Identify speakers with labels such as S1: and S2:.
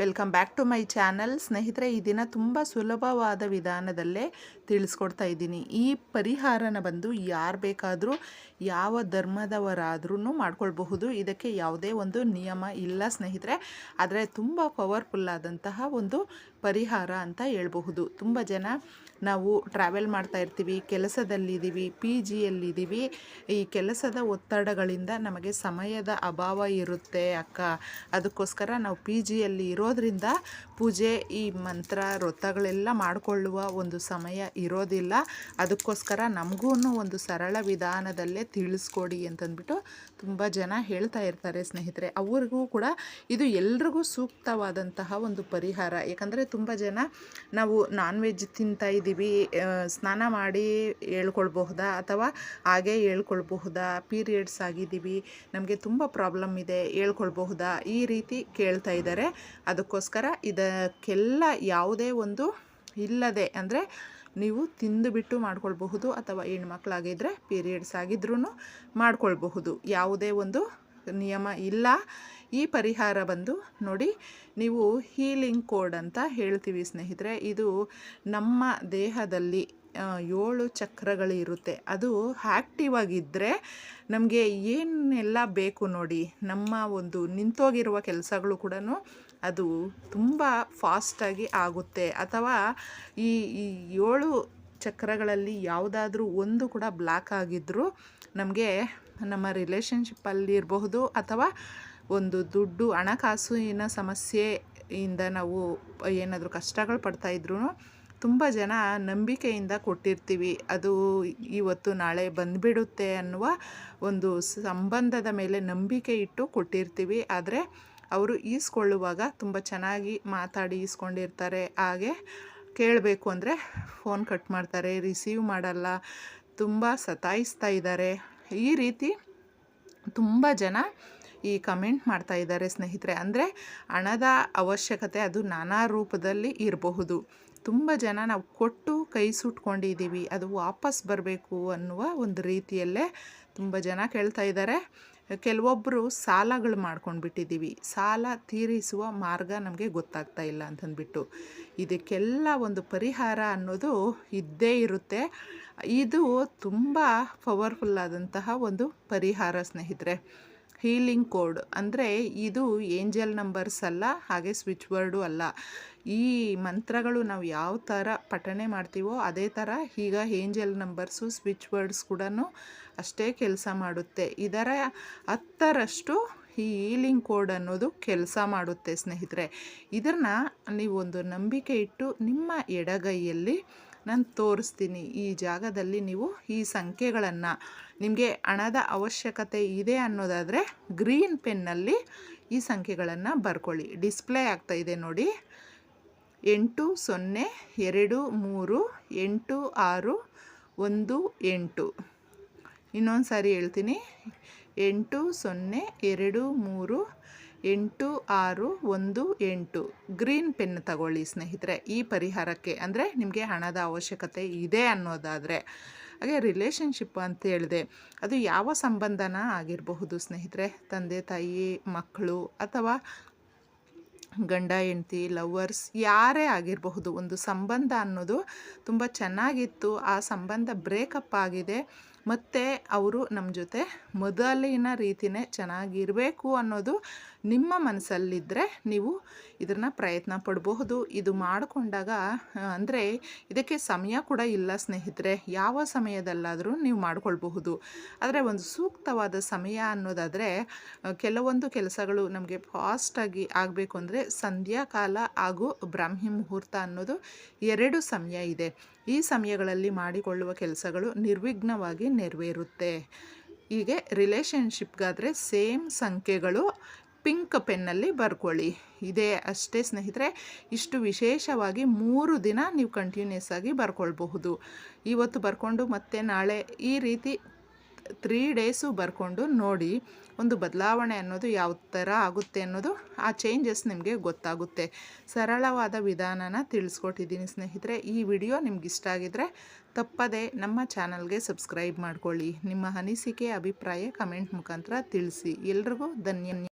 S1: Welcome back to my channel. ಸ್ನೇಹಿತರೆ, ಈ ದಿನ ತುಂಬ ಸುಲಭವಾದ ವಿಧಾನದಲ್ಲೇ ತಿಳಿಸ್ಕೊಡ್ತಾ ಇದ್ದೀನಿ. ಈ ಪರಿಹಾರನ ಬಂದು ಯಾರು ಬೇಕಾದರೂ, ಯಾವ ಧರ್ಮದವರಾದ್ರೂ ಮಾಡ್ಕೊಳ್ಬಹುದು. ಇದಕ್ಕೆ ಯಾವುದೇ ಒಂದು ನಿಯಮ ಇಲ್ಲ ಸ್ನೇಹಿತರೆ. ಆದರೆ ತುಂಬ ಪವರ್ಫುಲ್ ಆದಂತಹ ಒಂದು ಪರಿಹಾರ ಅಂತ ಹೇಳ್ಬಹುದು. ತುಂಬ ಜನ ನಾವು ಟ್ರಾವೆಲ್ ಮಾಡ್ತಾ ಇರ್ತೀವಿ, ಕೆಲಸದಲ್ಲಿದ್ದೀವಿ ಪಿ ಜಿಯಲ್ಲಿದ್ದೀವಿ ಈ ಕೆಲಸದ ಒತ್ತಡಗಳಿಂದ ನಮಗೆ ಸಮಯದ ಅಭಾವ ಇರುತ್ತೆ ಅಕ್ಕ. ಅದಕ್ಕೋಸ್ಕರ ನಾವು ಪಿ ಜಿಯಲ್ಲಿ ಇರೋದ್ರಿಂದ ಪೂಜೆ ಈ ಮಂತ್ರ, ವ್ರತಗಳೆಲ್ಲ ಮಾಡಿಕೊಳ್ಳುವ ಒಂದು ಸಮಯ ಇರೋದಿಲ್ಲ. ಅದಕ್ಕೋಸ್ಕರ ನಮಗೂ ಒಂದು ಸರಳ ವಿಧಾನದಲ್ಲೇ ತಿಳಿಸ್ಕೊಡಿ ಅಂತಂದ್ಬಿಟ್ಟು ತುಂಬ ಜನ ಹೇಳ್ತಾ ಇರ್ತಾರೆ ಸ್ನೇಹಿತರೆ. ಅವ್ರಿಗೂ ಕೂಡ ಇದು ಎಲ್ರಿಗೂ ಸೂಕ್ತವಾದಂತಹ ಒಂದು ಪರಿಹಾರ. ಯಾಕಂದರೆ ತುಂಬ ಜನ ನಾವು ನಾನ್ ವೆಜ್ ತಿಂತಾ ಇದ್ದೀವಿ ಸ್ನಾನ ಮಾಡಿ ಹೇಳ್ಕೊಳ್ಬಹುದಾ ಅಥವಾ ಹಾಗೆ ಹೇಳ್ಕೊಳ್ಬಹುದಾ? ಪೀರಿಯಡ್ಸ್ ಆಗಿದ್ದೀವಿ, ನಮಗೆ ತುಂಬ ಪ್ರಾಬ್ಲಮ್ ಇದೆ, ಹೇಳ್ಕೊಳ್ಬಹುದಾ? ಈ ರೀತಿ ಕೇಳ್ತಾ ಇದ್ದಾರೆ. ಅದಕ್ಕೋಸ್ಕರ ಇದಕ್ಕೆಲ್ಲ ಯಾವುದೇ ಒಂದು ಇಲ್ಲದೆ ಅಂದರೆ ನೀವು ತಿಂದುಬಿಟ್ಟು ಮಾಡ್ಕೊಳ್ಬಹುದು ಅಥವಾ ಹೆಣ್ಮಕ್ಳಾಗಿದ್ದರೆ ಪೀರಿಯಡ್ಸ್ ಆಗಿದ್ರೂ ಮಾಡ್ಕೊಳ್ಬಹುದು. ಯಾವುದೇ ಒಂದು ನಿಯಮ ಇಲ್ಲ. ಈ ಪರಿಹಾರ ಬಂದು ನೋಡಿ, ನೀವು ಹೀಲಿಂಗ್ ಕೋಡ್ ಅಂತ ಹೇಳ್ತೀವಿ ಸ್ನೇಹಿತರೆ, ಇದು ನಮ್ಮ ದೇಹದಲ್ಲಿ ಏಳು ಚಕ್ರಗಳಿರುತ್ತೆ. ಅದು ಆ್ಯಕ್ಟಿವ್ ಆಗಿದ್ದರೆ ನಮಗೆ ಏನೆಲ್ಲ ಬೇಕು ನೋಡಿ, ನಮ್ಮ ಒಂದು ನಿಂತೋಗಿರುವ ಕೆಲಸಗಳು ಕೂಡ ಅದು ತುಂಬ ಫಾಸ್ಟಾಗಿ ಆಗುತ್ತೆ. ಅಥವಾ ಈ ಈ ಏಳು ಚಕ್ರಗಳಲ್ಲಿ ಯಾವುದಾದ್ರೂ ಒಂದು ಕೂಡ ಬ್ಲ್ಯಾಕ್ ಆಗಿದ್ದರೂ ನಮಗೆ ನಮ್ಮ ರಿಲೇಷನ್ಶಿಪ್ಪಲ್ಲಿ ಇರಬಹುದು. ಅಥವಾ ಒಂದು ದುಡ್ಡು, ಹಣಕಾಸಿನ ಸಮಸ್ಯೆಯಿಂದ ನಾವು ಏನಾದರೂ ಕಷ್ಟಗಳು ಪಡ್ತಾ ಇದ್ರೂ ತುಂಬ ಜನ ನಂಬಿಕೆಯಿಂದ ಕೊಟ್ಟಿರ್ತೀವಿ. ಅದು ಇವತ್ತು ನಾಳೆ ಬಂದುಬಿಡುತ್ತೆ ಅನ್ನುವ ಒಂದು ಸಂಬಂಧದ ಮೇಲೆ ನಂಬಿಕೆ ಇಟ್ಟು ಕೊಟ್ಟಿರ್ತೀವಿ. ಆದರೆ ಅವರು ಈಸ್ಕೊಳ್ಳುವಾಗ ತುಂಬ ಚೆನ್ನಾಗಿ ಮಾತಾಡಿ ಈಸ್ಕೊಂಡಿರ್ತಾರೆ. ಹಾಗೆ ಕೇಳಬೇಕು ಅಂದರೆ ಫೋನ್ ಕಟ್ ಮಾಡ್ತಾರೆ, ರಿಸೀವ್ ಮಾಡಲ್ಲ, ತುಂಬ ಸತಾಯಿಸ್ತಾ ಇದ್ದಾರೆ. ಈ ರೀತಿ ತುಂಬ ಜನ ಈ ಕಮೆಂಟ್ ಮಾಡ್ತಾ ಇದ್ದಾರೆ ಸ್ನೇಹಿತರೆ. ಅಂದರೆ ಹಣದ ಅವಶ್ಯಕತೆ ಅದು ನಾನಾ ರೂಪದಲ್ಲಿ ಇರಬಹುದು. ತುಂಬ ಜನ ನಾವು ಕೊಟ್ಟು ಕೈ ಸುಟ್ಕೊಂಡಿದ್ದೀವಿ, ಅದು ವಾಪಸ್ ಬರಬೇಕು ಅನ್ನುವ ಒಂದು ರೀತಿಯಲ್ಲೇ ತುಂಬ ಜನ ಕೇಳ್ತಾ ಇದ್ದಾರೆ. ಕೆಲವೊಬ್ಬರು ಸಾಲಗಳು ಮಾಡ್ಕೊಂಡು ಬಿಟ್ಟಿದ್ದೀವಿ ಸಾಲ ತೀರಿಸುವ ಮಾರ್ಗ ನಮಗೆ ಗೊತ್ತಾಗ್ತಾ ಇಲ್ಲ ಅಂತಂದ್ಬಿಟ್ಟು. ಇದಕ್ಕೆಲ್ಲ ಒಂದು ಪರಿಹಾರ ಅನ್ನೋದು ಇದ್ದೇ ಇರುತ್ತೆ. ಇದು ತುಂಬ ಪವರ್ಫುಲ್ ಆದಂತಹ ಒಂದು ಪರಿಹಾರ ಸ್ನೇಹಿತರೆ. ಹೀಲಿಂಗ್ ಕೋಡ್ ಅಂದರೆ ಇದು ಏಂಜಲ್ ನಂಬರ್ಸ್ ಅಲ್ಲ, ಹಾಗೆ ಸ್ವಿಚ್ ವರ್ಡು ಅಲ್ಲ. ಈ ಮಂತ್ರಗಳು ನಾವು ಯಾವ ಥರ ಪಠಣೆ ಮಾಡ್ತೀವೋ ಅದೇ ಥರ ಈಗ ಏಂಜಲ್ ನಂಬರ್ಸು, ಸ್ವಿಚ್ ವರ್ಡ್ಸ್ ಕೂಡ ಅಷ್ಟೇ ಕೆಲಸ ಮಾಡುತ್ತೆ. ಇದರ ಹತ್ತರಷ್ಟು ಈ ಈಲಿಂಗ್ ಕೋಡ್ ಅನ್ನೋದು ಕೆಲಸ ಮಾಡುತ್ತೆ ಸ್ನೇಹಿತರೆ. ಇದನ್ನು ನೀವೊಂದು ನಂಬಿಕೆ ಇಟ್ಟು ನಿಮ್ಮ ಎಡಗೈಯಲ್ಲಿ ನಾನು ತೋರಿಸ್ತೀನಿ. ಈ ಜಾಗದಲ್ಲಿ ನೀವು ಈ ಸಂಖ್ಯೆಗಳನ್ನು, ನಿಮಗೆ ಹಣದ ಅವಶ್ಯಕತೆ ಇದೆ ಅನ್ನೋದಾದರೆ ಗ್ರೀನ್ ಪೆನ್ನಲ್ಲಿ ಈ ಸಂಖ್ಯೆಗಳನ್ನು ಬರ್ಕೊಳ್ಳಿ. ಡಿಸ್ಪ್ಲೇ ಆಗ್ತಾ ಇದೆ ನೋಡಿ. ಎಂಟು ಸೊನ್ನೆ ಎರಡು ಮೂರು ಎಂಟು ಆರು ಒಂದು ಎಂಟು. ಇನ್ನೊಂದು ಸಾರಿ ಹೇಳ್ತೀನಿ. ಎಂಟು ಸೊನ್ನೆ ಎರಡು ಮೂರು ಎಂಟು ಆರು ಒಂದು ಎಂಟು. ಗ್ರೀನ್ ಪೆನ್ ತಗೊಳ್ಳಿ ಸ್ನೇಹಿತರೆ. ಈ ಪರಿಹಾರಕ್ಕೆ ಅಂದರೆ ನಿಮಗೆ ಹಣದ ಅವಶ್ಯಕತೆ ಇದೆ ಅನ್ನೋದಾದರೆ. ಹಾಗೆ ರಿಲೇಷನ್ಶಿಪ್ ಅಂತ ಹೇಳಿದೆ, ಅದು ಯಾವ ಸಂಬಂಧನ ಆಗಿರಬಹುದು ಸ್ನೇಹಿತರೆ? ತಂದೆ, ತಾಯಿ, ಮಕ್ಕಳು ಅಥವಾ ಗಂಡ ಹೆಂಡ್ತಿ ಲವ್ವರ್ಸ್ ಯಾರೇ ಆಗಿರಬಹುದು ಒಂದು ಸಂಬಂಧ ಅನ್ನೋದು ತುಂಬ ಚೆನ್ನಾಗಿತ್ತು. ಆ ಸಂಬಂಧ ಬ್ರೇಕಪ್ ಆಗಿದೆ. ಮತ್ತು ಅವರು ನಮ್ಮ ಜೊತೆ ಮೊದಲಿನ ರೀತಿಯೇ ಚೆನ್ನಾಗಿರಬೇಕು ಅನ್ನೋದು ನಿಮ್ಮ ಮನಸ್ಸಲ್ಲಿದ್ದರೆ ನೀವು ಇದನ್ನು ಪ್ರಯತ್ನ ಪಡಬಹುದು. ಇದು ಮಾಡಿಕೊಂಡಾಗ ಅಂದರೆ ಇದಕ್ಕೆ ಸಮಯ ಕೂಡ ಇಲ್ಲ ಸ್ನೇಹಿತರೆ. ಯಾವ ಸಮಯದಲ್ಲಾದರೂ ನೀವು ಮಾಡಿಕೊಳ್ಬಹುದು. ಆದರೆ ಒಂದು ಸೂಕ್ತವಾದ ಸಮಯ ಅನ್ನೋದಾದರೆ ಕೆಲವೊಂದು ಕೆಲಸಗಳು ನಮಗೆ ಫಾಸ್ಟಾಗಿ ಆಗಬೇಕು ಅಂದರೆ ಸಂಧ್ಯಾಕಾಲ ಹಾಗೂ ಬ್ರಾಹ್ಮಿ ಮುಹೂರ್ತ ಅನ್ನೋದು ಎರಡು ಸಮಯ ಇದೆ. ಈ ಸಮಯಗಳಲ್ಲಿ ಮಾಡಿಕೊಳ್ಳುವ ಕೆಲಸಗಳು ನಿರ್ವಿಘ್ನವಾಗಿ ನೆರವೇರುತ್ತೆ. ಹೀಗೆ ರಿಲೇಷನ್ಶಿಪ್ಗಾದರೆ ಸೇಮ್ ಸಂಖ್ಯೆಗಳು ಪಿಂಕ್ ಪೆನ್ನಲ್ಲಿ ಬರ್ಕೊಳ್ಳಿ. ಇದೇ ಅಷ್ಟೇ ಸ್ನೇಹಿತರೆ, ಇಷ್ಟು ವಿಶೇಷವಾಗಿ ಮೂರು ದಿನ ನೀವು ಕಂಟಿನ್ಯೂಸ್ ಆಗಿ ಬರ್ಕೊಳ್ಬಹುದು. ಇವತ್ತು ಬರ್ಕೊಂಡು ಮತ್ತೆ ನಾಳೆ ಈ ರೀತಿ ತ್ರೀ ಡೇಸು ಬರ್ಕೊಂಡು ನೋಡಿ ಒಂದು ಬದಲಾವಣೆ ಅನ್ನೋದು ಯಾವ ಥರ ಆಗುತ್ತೆ ಅನ್ನೋದು, ಆ ಚೇಂಜಸ್ ನಿಮಗೆ ಗೊತ್ತಾಗುತ್ತೆ. ಸರಳವಾದ ವಿಧಾನನ ತಿಳಿಸ್ಕೊಟ್ಟಿದ್ದೀನಿ ಸ್ನೇಹಿತರೆ. ಈ ವಿಡಿಯೋ ನಿಮ್ಗೆ ಇಷ್ಟ ಆಗಿದ್ರೆ ತಪ್ಪದೆ ನಮ್ಮ ಚಾನಲ್ಗೆ ಸಬ್ಸ್ಕ್ರೈಬ್ ಮಾಡ್ಕೊಳ್ಳಿ. ನಿಮ್ಮ ಅನಿಸಿಕೆ, ಅಭಿಪ್ರಾಯ ಕಮೆಂಟ್ ಮುಖಾಂತರ ತಿಳಿಸಿ. ಎಲ್ರಿಗೂ ಧನ್ಯ